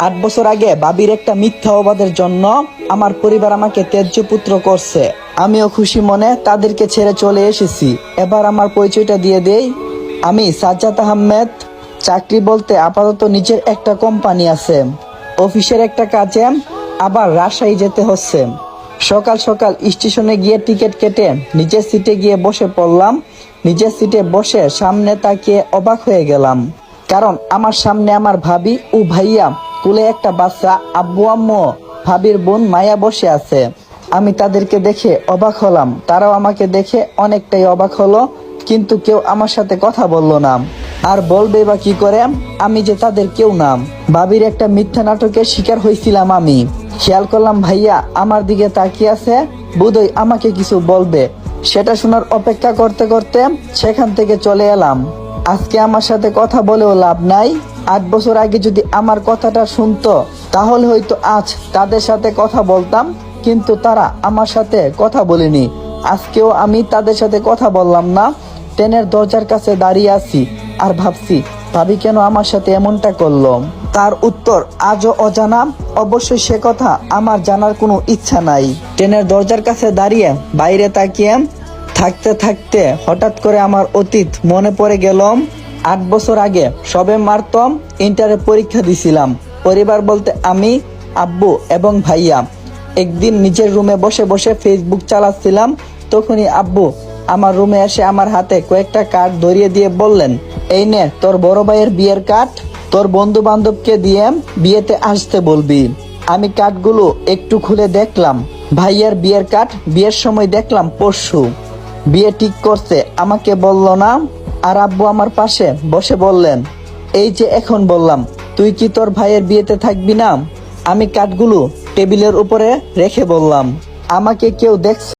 আট বছর আগে বাবির একটা মিথ্যা অবাদের জন্য আমার পরিবার আমাকে ত্যায্য পুত্র করছে। আমিও খুশি মনে তাদেরকে ছেড়ে চলে এসেছি। এবার আমার পরিচয়টা দিয়ে দেই। আমি সাজ্জাদ আহমেদ। চাকরি বলতে আপাতত নিজের একটা কোম্পানি আছে। অফিসের একটা কাজে আবার রাজশাহী যেতে হচ্ছে। সকাল সকাল স্টেশনে গিয়ে টিকিট কেটে নিজের সিটে গিয়ে বসে পড়লাম। নিজের সিটে বসে সামনে তাকিয়ে অবাক হয়ে গেলাম। কারণ আমার সামনে আমার ভাবি ও ভাইয়া কুলে একটা বাচ্চা আব্বু, আম্মু, ভাবির বোন মায়া বসে আছে। আমি তাদেরকে দেখে অবাক হলাম। তারাও আমাকে দেখে অনেকটাই অবাক হলো, কিন্তু কেউ আমার সাথে কথা বলল না। আর বলবে বা কি করে, আমি যে তাদের কেউ নাম ভাবির একটা মিথ্যা নাটকের শিকার হয়েছিলাম আমি। খেয়াল করলাম, ভাইয়া, আমার দিকে তাকিয়ে আছে বুধই আমাকে কিছু বলবে। সেটা শোনার অপেক্ষা করতে করতে সেখান থেকে চলে এলাম। আজকে আমার সাথে কথা বলেও লাভ নাই। আট বছর আগে যদি আমার কথাটা শুনতো, তাহলে হয়তো আজ তাদের সাথে কথা বলতাম, কিন্তু তারা আমার সাথে কথা বলেনি। আজকেও আমি তাদের সাথে কথা বললাম না। ট্রেনের দরজার কাছে দাঁড়িয়ে আছি আর ভাবছি, ভাবি কেন আমার সাথে এমনটা করল? তার উত্তর আজও অজানা। অবশ্যই সে কথা আমার জানার কোনো ইচ্ছা নাই। ট্রেনের দরজার কাছে দাঁড়িয়ে বাইরে তাকিয়ে থাকতে থাকতে হঠাৎ করে আমার অতীত মনে পড়ে গেল, আট বছর আগে সবে মারতম, ইন্টারে পরীক্ষা দিছিলাম। পরিবার বলতে আমি, আব্বু এবং ভাইয়া। একদিন নিজের রুমে বসে বসে ফেসবুক চালাচ্ছিলাম, তখনই আব্বু আমার রুমে এসে আমার হাতে কয়েকটা কার্ড ধরিয়ে দিয়ে বললেন, এই নে, তোর বড় ভাইয়ের বিয়ের কার্ড, তোর বন্ধু বান্ধবকে দিয়ে বিয়েতে আসতে বলবি। আমি কার্ডগুলো একটু খুলে দেখলাম, ভাইয়ের বিয়ের কার্ড বিয়ের সময় দেখলাম পরশু। বিয়ে ঠিক করছে, আমাকে বলল না? আর আব্বু আমার পাশে বসে বললেন, এই যে এখন বললাম, তুই কি তোর ভাইয়ের বিয়েতে থাকবি না? আমি কাঠগুলো টেবিলের উপরে রেখে বললাম, আমাকে কেউ দেখছে